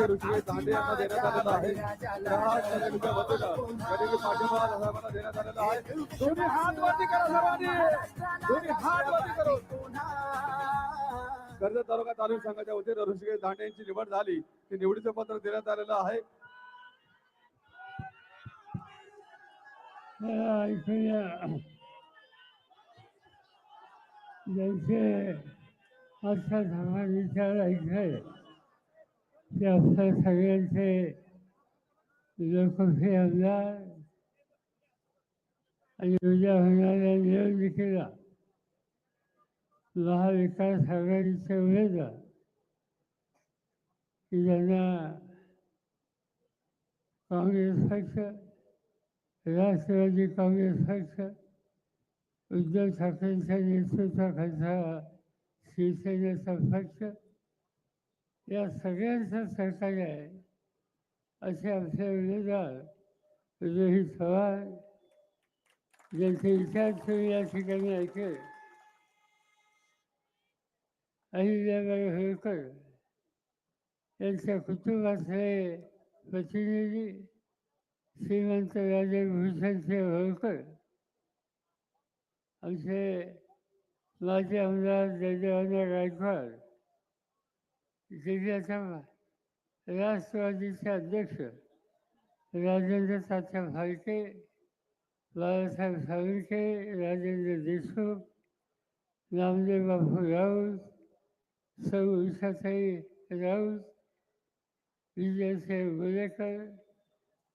होते ऋषिकेश दांडे यांना देण्यात आलेला आहे. प्रहार तालुक्याच्या वतीनं गरीबी पाठिंबा साहेबांना देण्यात आलेला आहे. दोन्ही हात वरती करा सर्वांनी दोन्ही हात वरती करून कर्जत तालुका तालुका संघाच्या वतीनं ऋषिकेश दांडे यांची निवड झाली. ते निवडीचं पत्र देण्यात आलेलं आहे. ज्यांचे आजचा धर्मात विचार ऐकले ते आपल्या सगळ्यांचे लोकप्रिय आमदार आणि उद्या होणाऱ्या निवडणुकीला महाविकास आघाडीचे उमेदवार की ज्यांना काँग्रेस पक्ष राष्ट्रवादी काँग्रेस पक्ष उद्धव ठाकरेंच्या नेतृत्वाखालचा शिवसेनेचा पक्ष या सगळ्यांचं सहकार्य आहे. असे आमचे उमेदवार विजयी चव्हाण ज्यांचे विचार तुम्ही या ठिकाणी ऐकले अहिल्याबाई होळकर यांच्या कुटुंबातले प्रतिनिधी श्रीमंत राजे भूषणचे होळकर आमचे माजी आमदार जयदेवाना गायकवाड जिल्ह्याच्या राष्ट्रवादीचे अध्यक्ष राजेंद्र तात्या फाळके बाळासाहेब सावरके राजेंद्र देशमुख नामदेव बापू राऊत सौ उषाताई राऊत विजयसिंह गोलेकर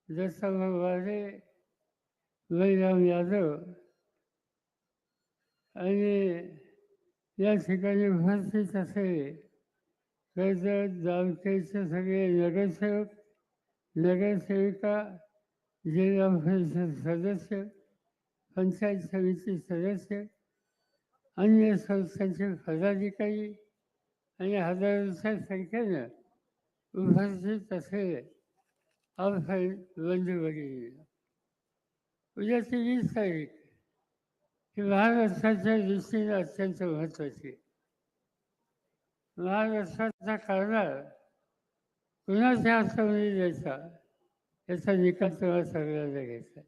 दत्ताभाऊ वारे बळीराम यादव आणि या ठिकाणी उपस्थित असलेले कर्जत सगळे नगरसेवक नगरसेविका जिल्हा परिषद सदस्य पंचायत समिती सदस्य अन्य संस्थांचे पदाधिकारी आणि हजारांच्या संख्येनं उपस्थित असलेले आपण बंधूभगिनी उद्याची वीस तारीख ही महाराष्ट्राच्या दृष्टीने अत्यंत महत्त्वाची आहे. महाराष्ट्राचा कारभार कुणाच्या हातामध्ये द्यायचा. याचा निकाल तेव्हा सगळ्यांना घ्यायचा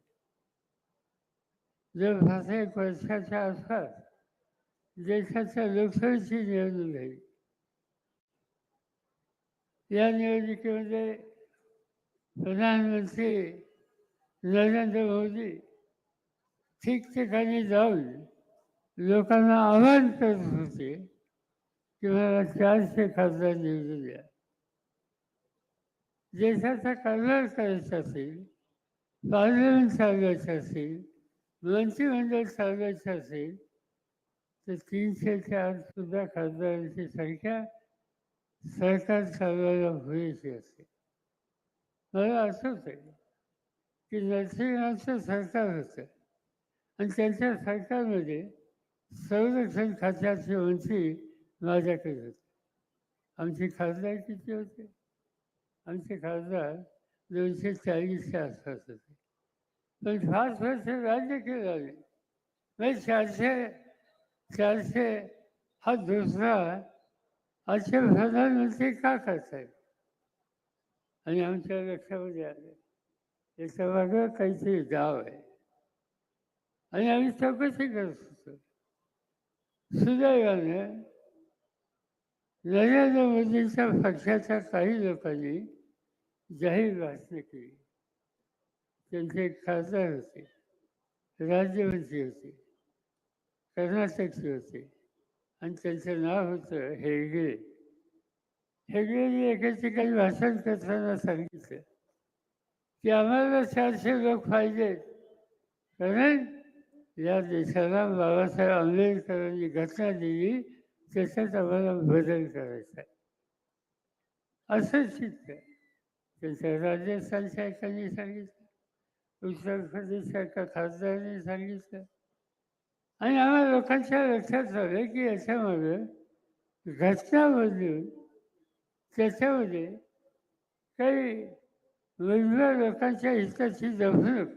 जर पाच एक वर्षाच्या आसपास देशाच्या लोकसभेची निवडणूक झाली. या निवडणुकीमध्ये प्रधानमंत्री नरेंद्र मोदी ठिकठिकाणी जाऊन लोकांना आवाहन करत होते. की मला चारशे खासदार निवडून द्या. देशाचा कारभार करायचा असेल पार्लमेंट चालवायचं असेल मंत्रिमंडळ चालवायचं असेल तर तीनशे चार सुद्धा खासदारांची संख्या सरकार चालवायला पुरेशी असते मला असं आहे की नरसिंहांचं सरकार होतं आणि त्यांच्या सरकारमध्ये संरक्षण खात्याचे मंत्री माझ्याकडे होते. आमचे खासदार किती होते? आमचे खासदार दोनशे चाळीसच्या आसपास होते. पण पाच वर्ष राज्य केलं आले म्हणजे चारशे चारशे हा दुसरा असे प्रधानमंत्री का करतायत आणि आमच्या लक्षामध्ये आलं. याचा मागं काहीतरी डाव आहे. आणि आम्ही चौकशी करत होतो. सुदैवाने नरेंद्र मोदींच्या पक्षाच्या काही लोकांनी जाहीर भाषणे केली. त्यांचे खासदार होते राज्यमंत्री होते कर्नाटकचे होते आणि त्यांचं नाव होतं हेगडे. हेगडेने एका ठिकाणी भाषण करताना सांगितलं की आम्हाला चारशे लोक पाहिजेत. कारण या देशाला बाबासाहेब आंबेडकरांनी घटना दिली त्याच्यात आम्हाला बदल करायचा. आहे असं चित्त त्याच्या राजस्थानच्या एकाने सांगितलं. उत्तर प्रदेशच्या एका खासदाराने सांगितलं. आणि आम्हाला लोकांच्या लक्षात आलं की याच्यामध्ये घटना बदलून त्याच्यामध्ये काही वेगवेगळ्या लोकांच्या हिताची जपणूक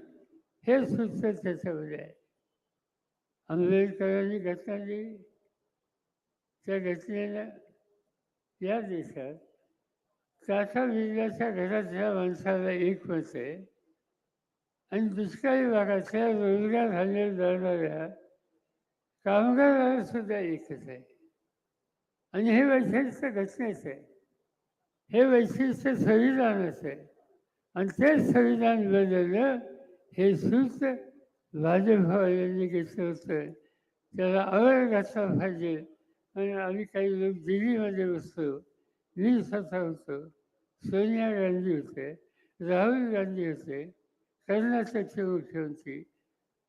हे सूत्र त्याच्यामध्ये आहे. आंबेडकरांनी घटना दिली. त्या घटनेला या देशात त्याच्या जिल्ह्याच्या घरातल्या माणसाला एक मत आणि दुष्काळी भागातल्या रोजगार झालेल्या जाणाऱ्या कामगाराला सुद्धा एकच आहे. आणि हे वैशिष्ट्य घटनेचं आहे. हे वैशिष्ट्य संविधानाचं आहे. आणि ते संविधान बदललं हे सूत भाजपवाल्यांनी घेतलं होतं. त्याला आवर घातला पाहिजे. आणि आम्ही काही लोक दिल्लीमध्ये बसतो. मी स्वतः होतो. सोनिया गांधी होते. राहुल गांधी होते. कर्नाटकचे मुख्यमंत्री.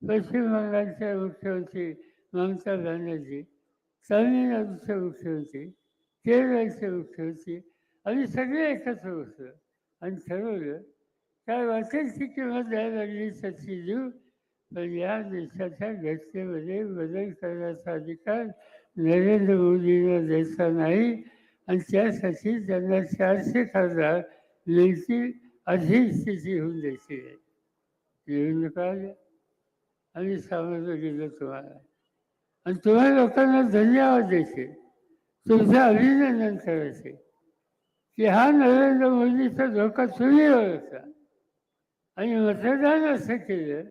पश्चिम बंगालच्या मुख्यमंत्री ममता बॅनर्जी. तामिळनाडूचे मुख्यमंत्री. केरळचे मुख्यमंत्री. आम्ही सगळे एकत्र बसलो. आणि ठरवलं काय वाटेल ती किंमत द्यायला लागली त्याची देऊ. पण या देशाच्या घटनेमध्ये बदल करण्याचा अधिकार नरेंद्र मोदींना द्यायचा नाही. आणि त्यासाठी त्यांना चारशे खासदार मिळतील अशी स्थिती होऊन द्यायची आहे निवडून आल्या आम्ही सामोरं गेलो तुम्हाला. आणि तुम्हा लोकांना धन्यवाद द्यायचे. तुमचं अभिनंदन करायचे. की हा नरेंद्र मोदीचा धोका तुम्ही ओळखला आणि मतदान असं केलं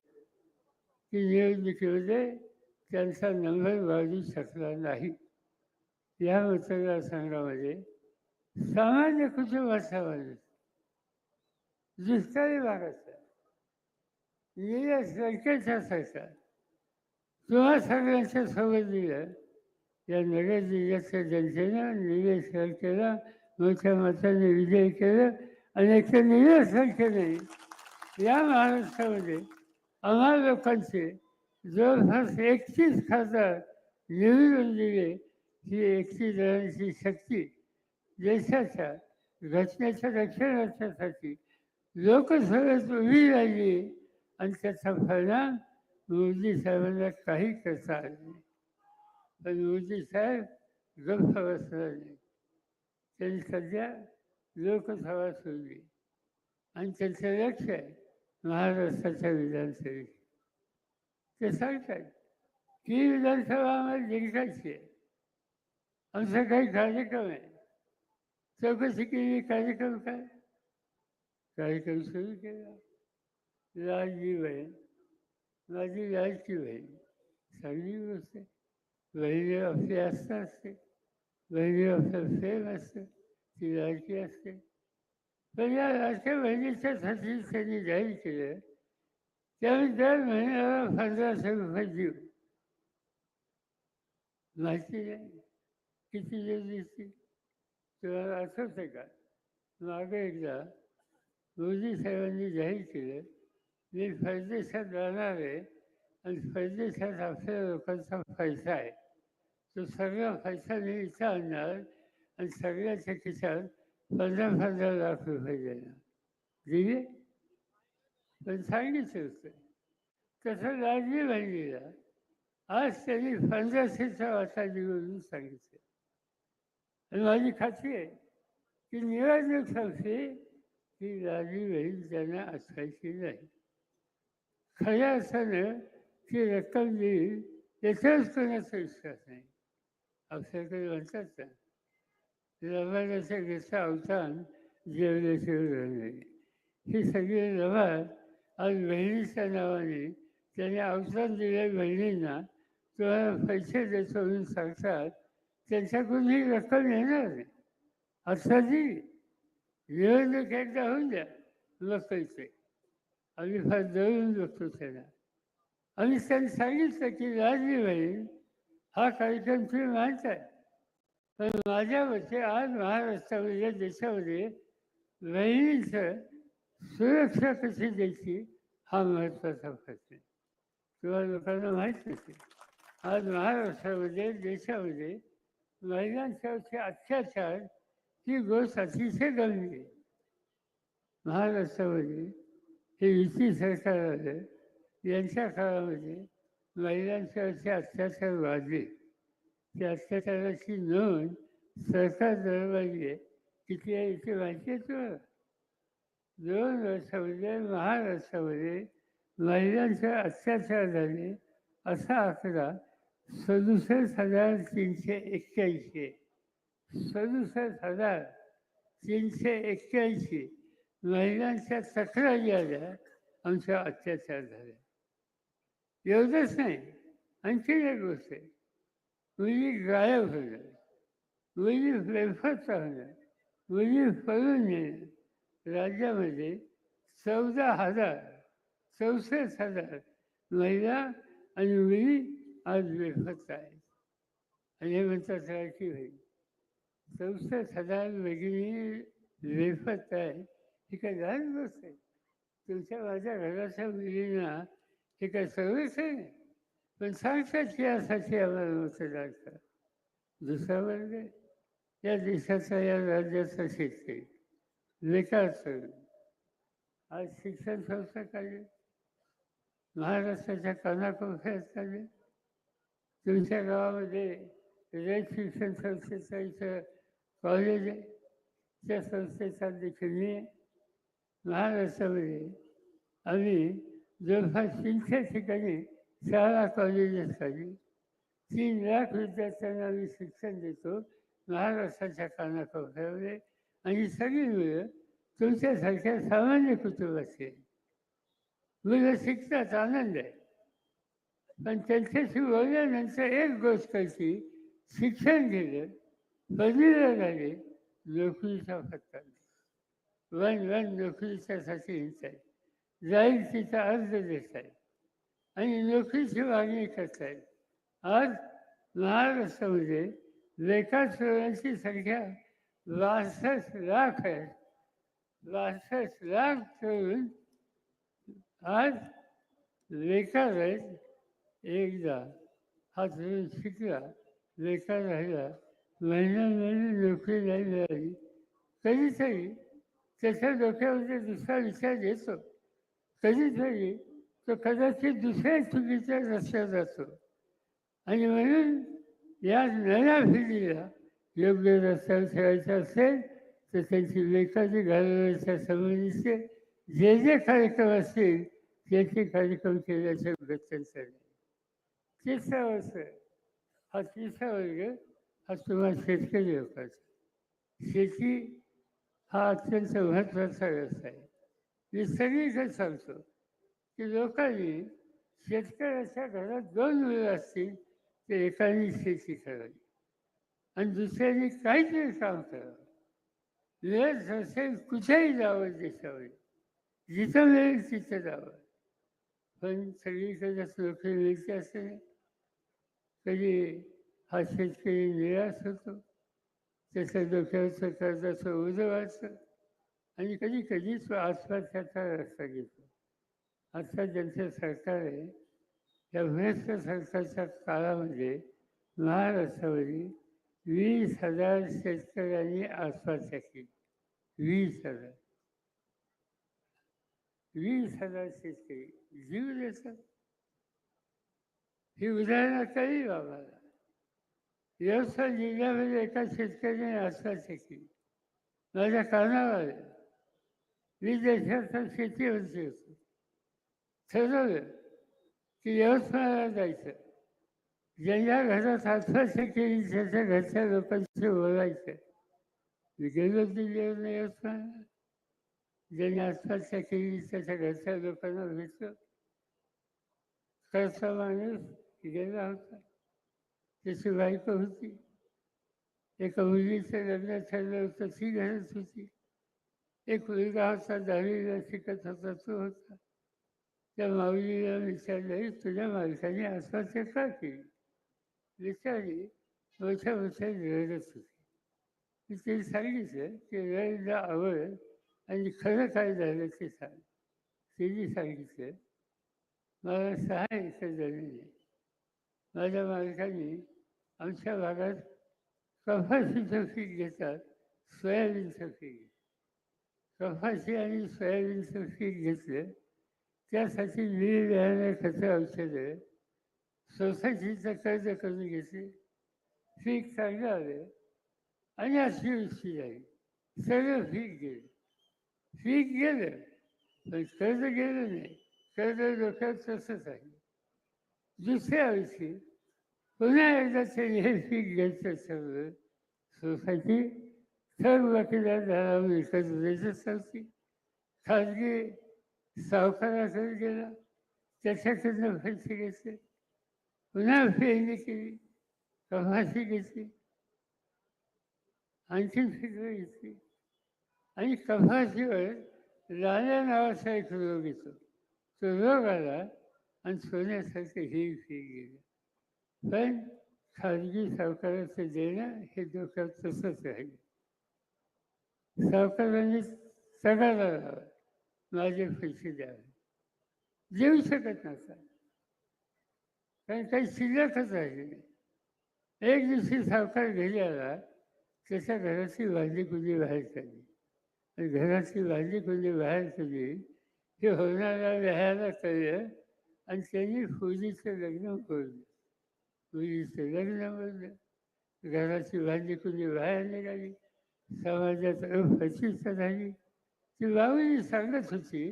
की निवडणुकीमध्ये त्यांचा नंबर वाढू शकला नाही. या मतदारसंघामध्ये सामान्य कुटुंबाचा माणूस दुष्काळी भागाचा. गेल्या सरकारच्या असायचा तुम्हा सगळ्यांच्या सोबत दिलं. या नगर जिल्ह्याच्या जनतेनं निलेश केला मोठ्या मताने विजय केला आणि त्या निलेश संख्येने या महाराष्ट्रामध्ये आम्हा लोकांचे जवळपास एकतीस खासदार निवडून दिले ही एकतीस जणांची शक्ती देशाच्या घटनेच्या रक्षणासाठी लोकसभेत उभी राहिली आणि त्याचा परिणाम मोदी साहेबांना काही करता आलं नाही. पण मोदी साहेब गप्प बसला नाही त्यांनी सध्या लोकसभा सोडली आणि त्यांचं लक्ष आहे महाराष्ट्राच्या विधानसभेत. ते सांगतात की विधानसभा आम्हाला जिंकायची? आहे आमचा काही कार्यक्रम आहे. चौकशी केली कार्यक्रम काय? कार्यक्रम सुरू केला. लाडली बहीण माझी लाडकी बहीण चांगली गोष्ट आहे. बहिणी आपली आस्था असते. बहिणी आपलं प्रेम असतं. ती लाडकी असते. पण या लाडक्या बहिणीच्यासाठी त्यांनी जाहीर केलं त्यावेळी दर महिन्याला पंधराशे रुपये देऊ माहिती नाही किती देऊ दिसतील तुम्हाला आठवतं का? मागे एकदा मोदी साहेबांनी जाहीर केलं मी परदेशात जाणार आहे आणि परदेशात आपल्या लोकांचा पैसा आहे तो सगळा पैसा मी इथं आणणार आणि सगळ्याच्या खिशात पंधरा पंधरा लाख रुपये देणार दिले पण सांगितलं होतं. तसं लाजली बहिणीला आज त्यांनी पंधराशेचा वाटा निवडून सांगितलं. आणि माझी खात्री आहे की निवडणूक संपली ही राजी बहीण त्यांना असायची नाही. खऱ्या अर्थानं ती रक्कम देईल याच्याच कोणाचा विश्वास नाही. आपल्याकडे म्हणतात ना लबाडाच्या घेतला अवतान जेवल्याशिवाय नाही. ही सगळी लबाड आज बहिणीच्या नावाने त्याने अवसर दिल्या बहिणींना तुम्हाला पैसे देतो म्हणून सांगतात त्यांच्याकडून ही रक्कम येणार नाही. आता जी निवडणूक एकदा होऊन द्या मग पैसे. आम्ही फार जळून बघतो त्यांना आणि त्यांनी सांगितलं की लाजली बहीण हा कार्यक्रम तुम्ही मानताय पण माझ्या मते आज महाराष्ट्रामध्ये देशामध्ये बहिणीचं सुरक्षा कशी द्यायची? हा महत्त्वाचा प्रश्न किंवा लोकांना माहीत नसेल. आज महाराष्ट्रामध्ये देशामध्ये महिलांच्यावरचे अत्याचार ही गोष्ट अतिशय गंभीर आहे. महाराष्ट्रामध्ये हे युती सरकार आलं यांच्या काळामध्ये महिलांच्यावरचे अत्याचार वाढले. त्या अत्याचाराची नोंद सरकार दरबारी आहे. किती आहे इथे माहिती आहे तुम्हाला? दोन वर्षामध्ये महाराष्ट्रामध्ये महिलांचे अत्याचार झाले असा आकडा सदुसष्ट हजार तीनशे एक्क्याऐंशी. सदुसष्ट हजार तीनशे एक्क्याऐंशी महिलांच्या तक्रारी आल्या आमच्या अत्याचार झाले. एवढंच नाही आणखी एक गोष्ट आहे. मुली गायब होणार मुली बेफत राहणार मुली पळून येणं राज्यामध्ये चौदा हजार चौसष्ट हजार महिला आणि मुली आज बेफत आहेत. आणि हे म्हणतात राखी होईल चौसष्ट हजार भगिनी बेफत आहे ही काय लहान गोष्ट आहे तुमच्या माझ्या घराच्या मुलींना हे काय सर्वच आहे? पण सांगतात की यासाठी आम्हाला मतदान करा दुसरा वर्ग या देशाचा या राज्याचा शेतकरी. बेकार तरुण आज शिक्षण संस्था काढले. महाराष्ट्राच्या कानाकोपऱ्यात काढले. तुमच्या गावामध्ये रेड शिक्षण संस्थेचं इथं कॉलेज आहे. त्या संस्थेचा देखील मी महाराष्ट्रामध्ये आम्ही जवळपास तीनशे ठिकाणी शाळा कॉलेजेस काढली. तीन लाख विद्यार्थ्यांना आम्ही शिक्षण देतो महाराष्ट्राच्या कानाकोपऱ्यामध्ये आणि सगळी मुलं तुमच्यासारख्या सामान्य कुटुंबाचे मुलं शिकतात आनंद आहे. पण त्यांच्याशी बोलल्यानंतर एक गोष्ट की शिक्षण घेतलं पदवीला झाले नोकरीचा पत्ता वन वन नोकरीच्यासाठी हिंडत आहे. जाईल तिचा अर्ज देत आहे. आणि नोकरीची मागणी करतायत आज महाराष्ट्रामध्ये लेखा चोरांची संख्या बासष्ट लाख आहे बासष्ट लाख ठेवून आज बेकार आहेत एकदा हा तुम्ही शिकला. लेखा राहिला. महिना महिने नोकरी नाही मिळाली. कधीतरी त्याच्या डोक्यावरती दुसरा विचार येतो. कधीतरी तो कदाचित दुसऱ्या चुकीच्या रस्त्यात जातो. आणि म्हणून या नव्या पिढीला योग्य रस्त्यावर ठेवायचं असेल तर त्यांची लेखाची घालवण्याच्या संबंधीचे जे जे कार्यक्रम असतील त्याचे कार्यक्रम केल्याचं गत्यंतर नाही तिसरा वर्ष हा तिसरा वर्ग हा तुम्हाला शेतकरी लोकांचा शेती हा अत्यंत महत्त्वाचा व्यवसाय आहे मी सगळीकडे सांगतो की लोकांनी शेतकऱ्याच्या घरात दोन मुलं असतील तर एकाने शेती करावी आणि दुसऱ्याने काहीतरी सांगतं. वेळ असेल कुठेही जावं देशावर जिथं मिळेल तिथं जावं. पण सगळीकडेच नोकरी मिळते असेल कधी हा शेतकरी निराश होतो त्याच्या डोक्यावरचं कर्जाचं ओझं वाचतं आणि कधी कधीच आसपास त्याचा रस्ता घेतो. आता ज्यांचं सरकार आहे या भ्रष्ट सरकारच्या काळामध्ये महाराष्ट्रावरील वीस हजार शेतकऱ्यांनी आत्महत्या केली. वीस हजार. वीस हजार शेतकरी. जीव देतात. ही उदाहरणं कळली बाबाला व्यवसाय जिल्ह्यामध्ये एका शेतकऱ्याने आत्महत्या केली. माझ्या कानावर. मी देशाचा शेतीवरती होतो. ठरवलं की यवतमाळला जायचं. ज्यांच्या घरात आत्महत्या केली त्याच्या घरच्या लोकांशी बोलायचं. मी देव नाही असं ज्यांनी आत्महत्या केली त्याच्या घरच्या लोकांना भेटलो. खरंचा माणूस गेला होता. त्याची बायको होती. एका मुलीचं लग्न ठरलं होतं. ती घरात होती. एक मुलगा होता दहावीला शिकत होता तो होता. त्या माऊलीला विचारलं तुझ्या मालकाने आत्महत्या का केली? विचारली मोठ्या मोठ्या रडत होती. मी तिने सांगितलं की रडला आवड आणि खरं काय झालं ते सांग. तिने सांगितलं मला सहा एकर जमीन आहे. माझ्या मालकाने आमच्या भागात कफाशीचं पीक घेतात सोयाबीनचं पीक घेतात. कपाशी आणि सोयाबीनचं पीक घेतलं त्यासाठी मी बियाणं खतं औषधं सोसायटीचं कर्ज करून घेतले पीक चांगलं आलं आणि अतिवृष्टी झाली सगळं फीक गेलं. पीक गेलं पण कर्ज गेलं नाही. कर्ज डोक्यात तसंच आहे दुसऱ्या वर्षी पुन्हा एकदा ते हे फीक घ्यायचं सगळं सोसायटी सर्व वकिलात झाला विकत द्यायचं नव्हती खाजगी सावकाराकडे गेला त्याच्याकडनं पैसे घ्यायचे पुन्हा फेरणी केली. कमाशी घेतली. आणखी फिक्र घेतली. आणि कफाशीवर लाल्या नावाचा एक रोग येतो. तो रोग आला आणि सोन्यासारखं हे फी गेलं. पण खाजगी सावकाराचं देणं हे डोक्यात तसंच राहिलं. सावकारांनी सगळ्याला लावा माझे पैसे द्यावे. देऊ शकत नसता कारण काही शिल्लकच राहिली नाही एक दिवशी सावकार घरी आला त्याच्या घराची भाजी कुणी बाहेर काढली आणि घराची भाजी कुणी बाहेर काढली हे होणाऱ्या राहायला कळलं आणि त्यांनी फुलीचं लग्न बोललं फुजीचं लग्न बोललं घराची भाजी कुणी बाहेर निघाली? समाजात अफचिता झाली. ती बाबूजी सांगत होती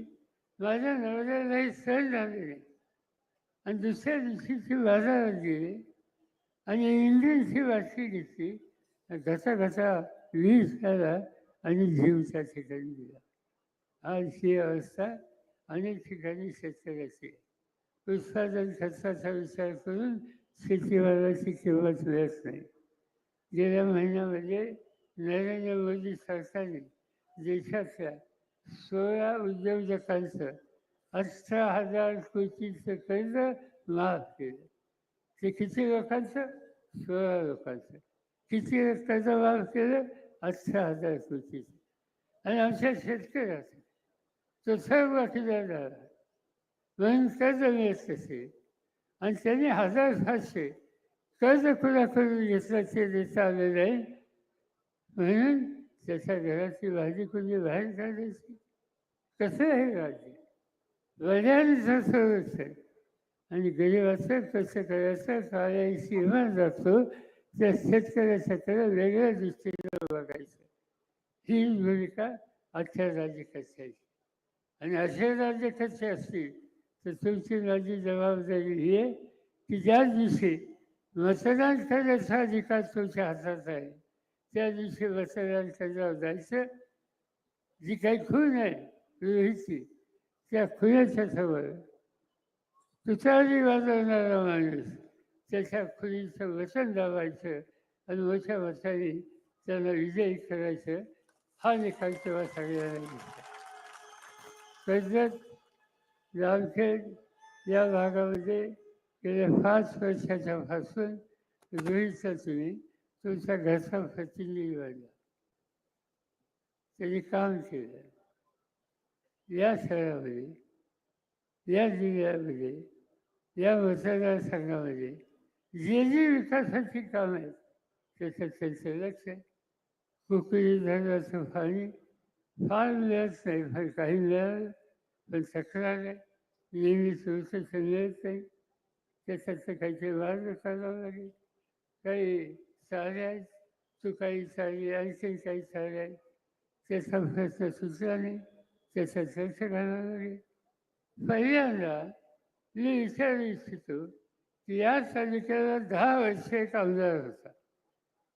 माझ्या नवऱ्यालाही सण झाले नाही आणि दुसऱ्या दिवशी ती बाजारात गेली आणि इंजिनची बाटली घेतली. घसा घसा वीज झाला आणि जीवच्या ठिकाणी दिला आज ही अवस्था अनेक ठिकाणी शेतकऱ्याची उत्पादन खर्चाचा विचार करून शेतीवाल्याची किंमत मिळत नाही. गेल्या महिन्यामध्ये नरेंद्र मोदी सरकारने देशातल्या सोळा उद्योजकांचं अठरा हजार कोटीचं कर्ज माफ केलं. ते किती लोकांचं? सोळा लोकांचं. किती कर्ज माफ केलं? अठरा हजार कोटीचं. आणि आमच्या शेतकऱ्याचं. तो सर्व किल्ला झाला म्हणून कर्ज मिळत असेल आणि त्यांनी हजार सातशे कर्ज कुणाकडून घेतलं ते देता आलं नाही. म्हणून त्याच्या घराची भाजी कोणी बाहेर काढायची? कसं आहे राज्य वडिलांचं संरक्षण आणि गरिबाचं कसं करायचं काळ्या सीमा जातो. त्या शेतकऱ्याच्याकडे वेगळ्या दृष्टीने बघायचं. ही भूमिका आजच्या राज्यकर्त्याची आणि असे राज्यकर्ते असतील? तर तुमची माझी जबाबदारी ही आहे की ज्या दिवशी मतदान करण्याचा अधिकार तुमच्या हातात आहे त्या दिवशी मतदान करण्यावर जायचं. जी काही खून आहे रोहितची त्या खुलीच्या समोर. तुतारी वाजवणारा माणूस त्याच्या खुलीचं वचन दाबायचं आणि मोठ्या मताने त्यांना विजयी करायचं हा निकाल तेव्हा सगळ्यांना दिसतो. कर्जत जामखेड या भागामध्ये गेल्या पाच वर्षाच्या पासून रोहितचा तुम्ही तुमचा घरचा प्रतिनिधी वाढला त्यांनी काम केलं. या शहरामध्ये या जिल्ह्यामध्ये या मतदारसंघामध्ये जे जे विकासाची कामं आहेत त्याचं त्यांचं लक्ष आहे. कुकडी धरणाचं पाणी फार मिळत नाही फार काही मिळालं पण तक्रार आहे. नेहमी सुरक्षित मिळत नाही त्याच्यातलं काहीतरी मार्ग काढावा लागेल. काही चाले आहेत तू काही चालली आणखी काही चाले आहेत. त्याचा प्रश्न सुचला नाही. त्याचा चर्चा घालावा लागेल पहिल्यांदा मी विचारू इच्छितो की या तालुक्याला दहा वर्ष एक आमदार होता.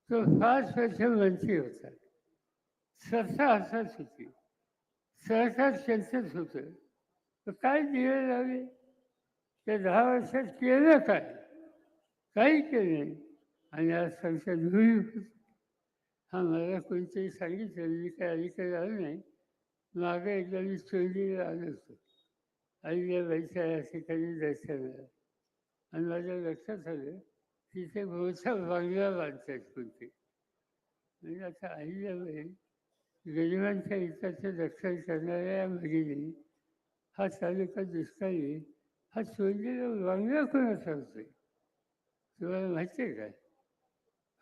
तो पाच वर्ष मंत्री होता. सत्ता हातात होती. सरकार त्यांचंच होतं. तर काय दिवे लावले? त्या दहा वर्षात केलं काय? काही केलं नाही. आणि आज संसद धुळी होती हा मला कोणतरी सांगितलं. मी काय अलीकडे आलं नाही. मागे एकदा मी चोरीला आलो होतो. आईबाईच्या या ठिकाणी दर्शन आणि माझ्या लक्षात आलं तिथे मोठा बांगला बांधतात कोणते. म्हणजे आता आईबाई गरिबांच्या हिताचं रक्षण करणाऱ्या या भगिनी हा तालुका दुष्काळी हा चोरलेला बांगला कोणाचा होतोय तुम्हाला माहिती आहे काय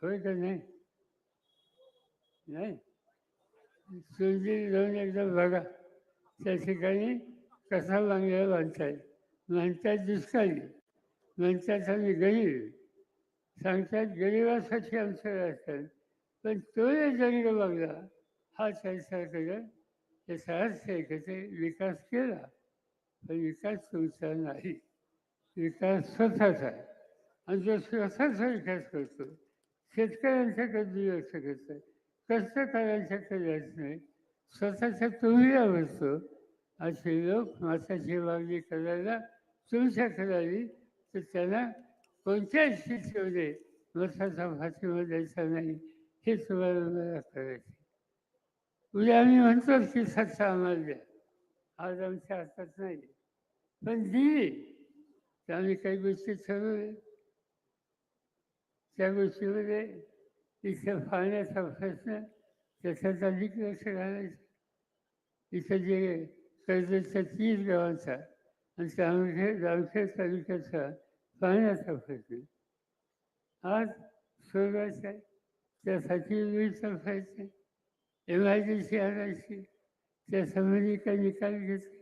होय का नाही? नाही? चोरलेली जाऊन एकदा बघा. त्या ठिकाणी कसा बांगला बांधताय म्हणतात दुष्काळी. म्हणतात आम्ही गरीब. सांगतात गरिबासाठी आमचं राजकारण. पण तो जंग बघला हा चर्चा करत त्याचा अर्थ आहे की ते विकास केला. पण विकास तुमचा नाही. विकास स्वतःचा आहे. आणि जो स्वतःचा विकास करतो शेतकऱ्यांच्याकडे दुर्लक्ष करतात कष्ट करायचं करायच नाही. स्वतःच्या तुम्हीला बसतो असे लोक माताची मागणी करायला तुमच्या करावी तर त्यांना कोणत्याही स्थितीमध्ये मताचा फाशीमा द्यायचा नाही हे तुम्हाला मला करायचे उद्या आम्ही म्हणतो की सत्ता आम्हाला द्या. आज आमच्या हातात नाही. पण दिली. तर आम्ही काही गोष्टी ठरवल्या. त्या गोष्टीमध्ये इथं पाहण्याचा प्रश्न त्याच्यात अधिक लक्ष घालायचं इथं जे कर्जच्या तीस गावांचा आणि त्यामध्ये जामखेड तालुक्याचा पाहण्याचा प्रश्न आज सोडवायचा आहे त्यासाठी विचार व्हायचे एम आणायची त्यासंबंधी काही निकाल घेतले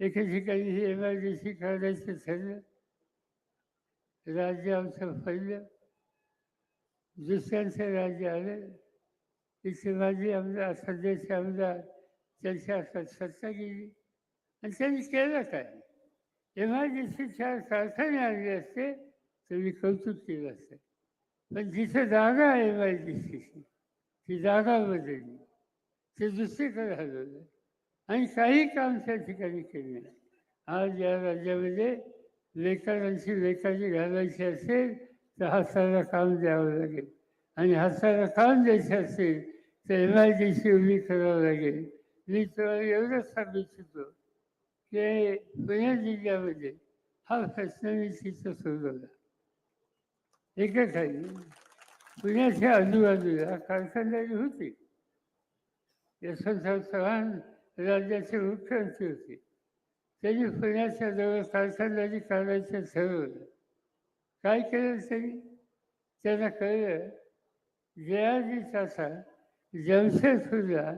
एका ठिकाणी ही एम काढायचं ठरलं राज्य आमचं पहिलं दुसऱ्यांचं राज्य आलं तिथे माझे आमदार सध्याचे आमदार त्यांच्या हातात सत्ता गेली. आणि त्यांनी केलं काय? एम आय डी चार असते तर मी कौतुक केलं असतं. पण जिथं जागा आहे एम ती जागा बदलली. ते दुसरीकडे हलवलं. आणि काही काम त्या ठिकाणी केले नाही. आज या राज्यामध्ये लेकरांची लेखाची घालायची असेल तर हाताला काम द्यावं लागेल. आणि हाताला काम द्यायचं असेल तर एम आय डी सी उभी करावं लागेल. मी तुम्हाला एवढंच सांगू इच्छितो की पुणे जिल्ह्यामध्ये हा प्रश्न मी तिथं सोडवला. एका पुण्याच्या आजूबाजूला कारखानदारी होती. यशवंतराव चव्हाण राज्याचे मुख्यमंत्री होते. त्यांनी पुण्याच्या जवळ कारखानदारी काढायचं ठरवलं. काय केलं तरी त्यांना कळलं जयाजी चाचा जमशेदपूरला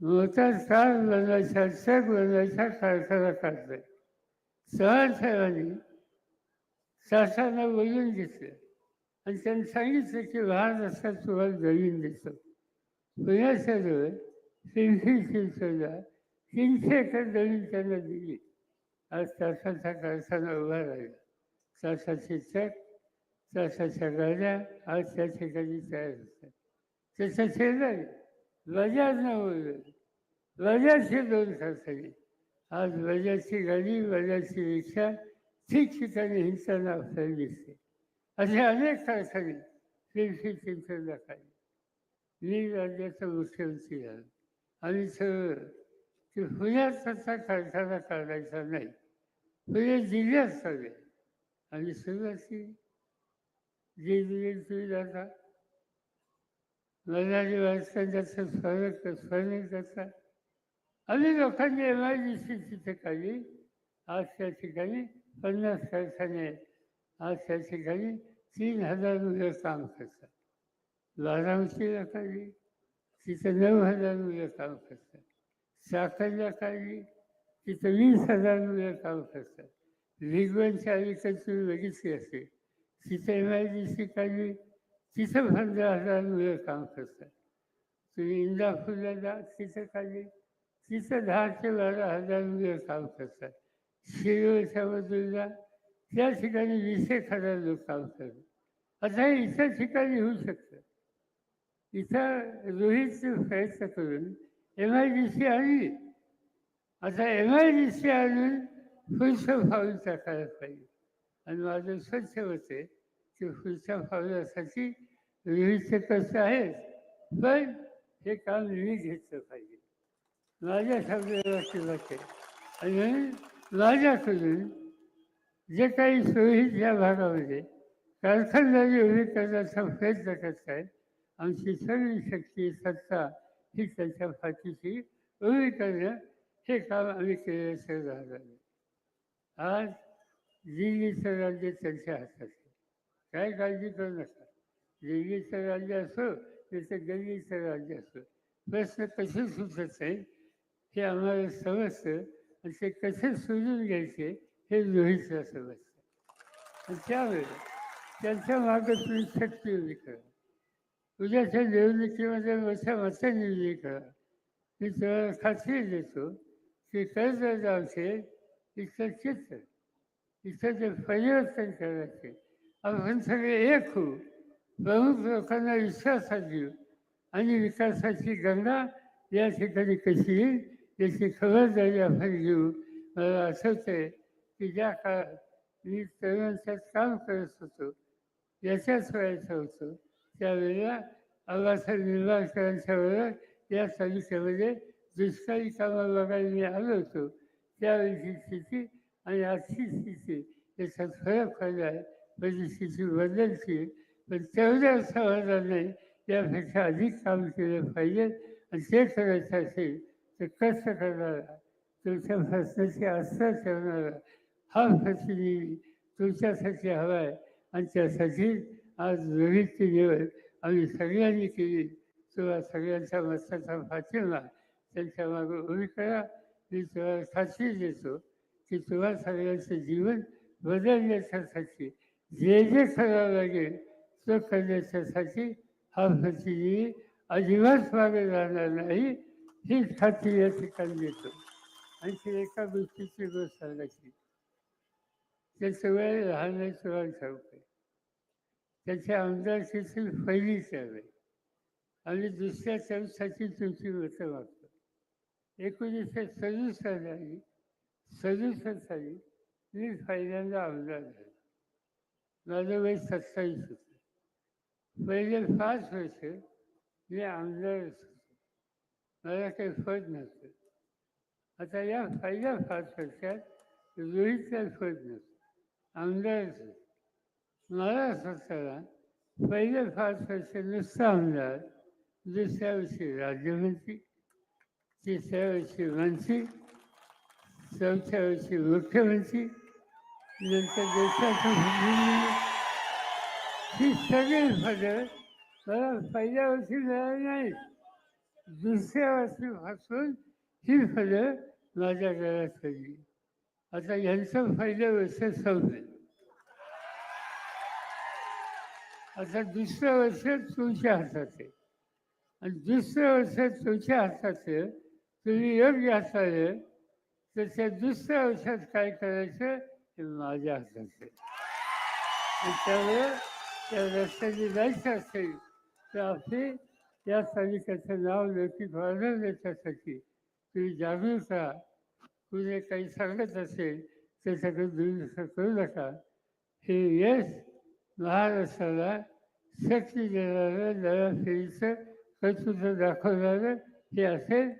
मोठा कार बनवायचा ट्रक बनवायचा कारखाना काढतोय चव्हाण साहेबांनी बोलून घेतलं. आणि त्यांनी सांगितलं की वाहन रस्ता तुम्हाला जमीन देतो पुण्याच्या जवळ पिंपरी चिंचवडला तीनशे एकर जमीन त्यांना दिली. आज चाचाचा कारखाना उभा राहिला. चाचाचे चक चाचाच्या गाड्या आज त्या ठिकाणी तयार होतात त्याच्या शेजारी बजाज बोललं. बजाजचे दोन कारखाने आज बजाजची गाडी बजाजची रिक्षा ठिकठिकाणी हिंसानं आपल्याला दिसते. असे अनेक कारखाने पिंपरी चिंचवडला खाली मी राज्याचा मुख्यमंत्री झालो. आणि ठरवलं की पुण्यात तसा कारखाना काढायचा नाही. पुणे जिल्ह्यात चालेल आणि सगळ्याची जे दिले तुम्ही जाता मराठी वाचकांचं स्वागत स्वागत करतात अनेक लोकांनी एम आय डी सी तिथे काढली आज त्या ठिकाणी पन्नास कारखाने आहेत आज त्या ठिकाणी तीन हजार मुलं काम करतात. बारामतीला काढली तिथं नऊ हजार मुलं काम करतात. साखरला काढली तिथं वीस हजार मुलं काम करतात. भिगवणच्या अलीकडे तुम्ही बघितली असेल तिथं एम आय डी सी काढली तिथं पंधरा हजार मुलं काम करतात. तुम्ही इंदापूरला जा तिथं काढली तिथं दहा ते बारा हजार मुलं काम करतात. शिरोच्या बाजूला त्या ठिकाणी वीस एक हजार लोक काम करतात. आता हे इतर ठिकाणी होऊ शकतं. इथं रोहितचे प्रयत्न करून एम आय डी सी आणली आता एम आय डी सी आणून पुढचं पाऊल टाकायला पाहिजे आणि माझं स्वच्छ होते. की पुढच्या पावलासाठी रोहितचे कष्ट आहेत पण हे काम मी घेतलं पाहिजे. माझ्या शब्दाला किंमत आहे आणि माझ्याकडून जे काही सोयीत या भागामध्ये कारखानदारी उभी करण्याचा प्रयत्न करत आहेत आमची सगळी शक्ती सत्ता ही त्यांच्या पाठीशी उभी करणं हे काम आम्ही केल्याचं झालं आज दिल्लीचं राज्य त्यांच्या हातात काय काळजी करू नका. दिल्लीचं राज्य असो त्याचं गल्लीचं राज्य असो प्रश्न कसे सुचत नाही हे आम्हाला समजतं आणि ते कसे सोडून घ्यायचे हे लोहीचं समजतं. आणि त्यामुळे त्यांच्या मागे तुम्ही शक्ती उभी करा. उद्याच्या निवडणुकीमध्ये मोठ्या मतांनी उभी करा. मी तुम्हाला खात्री देतो की कर्ज आमचे इथलं चित्र इथं ते परिवर्तन करायचे आपण सगळे एक होऊ प्रमुख लोकांना विश्वासात घेऊ हो. आणि विकासाची गंगा या ठिकाणी कशी येईल याची खबरदारी आपण घेऊ मला आठवतंय की ज्या काळात मी तरुणांच्यात काम करत होतो याच्याच व्हायचं होतं त्यावेळेला आबासाहेब निंबाळकरांच्या वेळेला या तालुक्यामध्ये दुष्काळी कामं बघायला मी आलो होतो. त्यावेळीची स्थिती आणि आजची स्थिती याच्यात फरक फायदा आहे परिस्थिती बदलची पण तेवढ्या समाधान नाही यापेक्षा अधिक काम केलं पाहिजे. आणि ते करायचं असेल तर कष्ट करणारा तुमच्या प्रश्नाची आस्था ठेवणारा हा प्रतिनिधी तुमच्यासाठी हवा आहे. आणि त्यासाठी आज विविध निवड आम्ही सगळ्यांनी केली. तेव्हा सगळ्यांच्या मताचा पाठिंबा त्यांच्या मागे उभी करा. मी तुम्हाला साक्षी देतो की तुम्हा सगळ्याचं जीवन बदलण्याच्यासाठी जे जे करावं लागेल तो करण्याच्यासाठी हा प्रतिनिधी अजिबात मागे राहणार नाही. ही खात्री या ठिकाणी देतो. आणखी एका गोष्टीची गोष्ट सांगायची. ते सगळे लहान आहे तुम्हाला त्याच्या आमदारकीची पहिली टर्म आहे आणि दुसऱ्या टर्मसाठी तुमची मतं मागतो. एकोणीसशे सदुसष्ट साली सदुसष्ट साली मी पहिल्यांदा आमदार झालो. माझं वय सत्तावीस होतं. पहिले पाच वर्ष मी आमदारच होतो मला काही फळ नव्हतं. आता या पहिल्या पाच वर्षात रोहितला फळ नव्हतं. आमदारच होतो मला स्वतःला पहिले पाच वर्ष नुसतं आमदार दुसऱ्या वर्षी राज्यमंत्री तिसऱ्या वर्षी मंत्री चौथ्या वर्षी मुख्यमंत्री नंतर देशाचं ही सगळी पदं मला पहिल्या वर्षी मिळाली नाही. दुसऱ्या वर्षीपासून ही पदं माझ्या घरात पडली आता यांचं पहिलं वर्ष संपलं. आता दुसरं वर्ष तुमच्या हातात आहे. आणि दुसरं वर्ष तुमच्या हातात आहे तुम्ही योग्य असाल तर त्या दुसऱ्या आयुष्यात काय करायचं हे माझ्या हातात आहे त्यामुळे त्या रस्त्याने जायचं असेल तर आपली या स्थानिकाचं नाव लौकिक वाढवण्याच्यासाठी तुम्ही जागरूक राहा कुणी काही सांगत असेल त्याच्याकडे दुर्लक्ष करू नका. हे यश महाराष्ट्राला शक्ती देणारं नव्या पिढीचं कर्तृत्व दाखवणारं हे असेल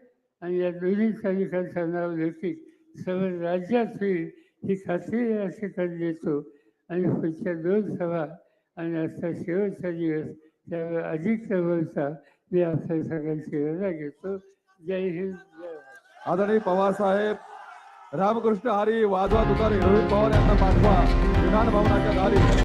आणि या दोन्ही तालुक्यांचं नाव देखील सर्व राज्यात होईल ही खात्री या ठिकाणी देतो. आणि पुढच्या दोन सभा आणि आजचा शेवटचा दिवस त्यावर अधिक बोलता मी आपल्या सगळ्यांची रजा घेतो. जय हिंद आदरणीय पवार साहेब रामकृष्ण हरी वाजवा तुतारी रोहित पवार यांना पाठवा. विधान भवनाच्या दारी.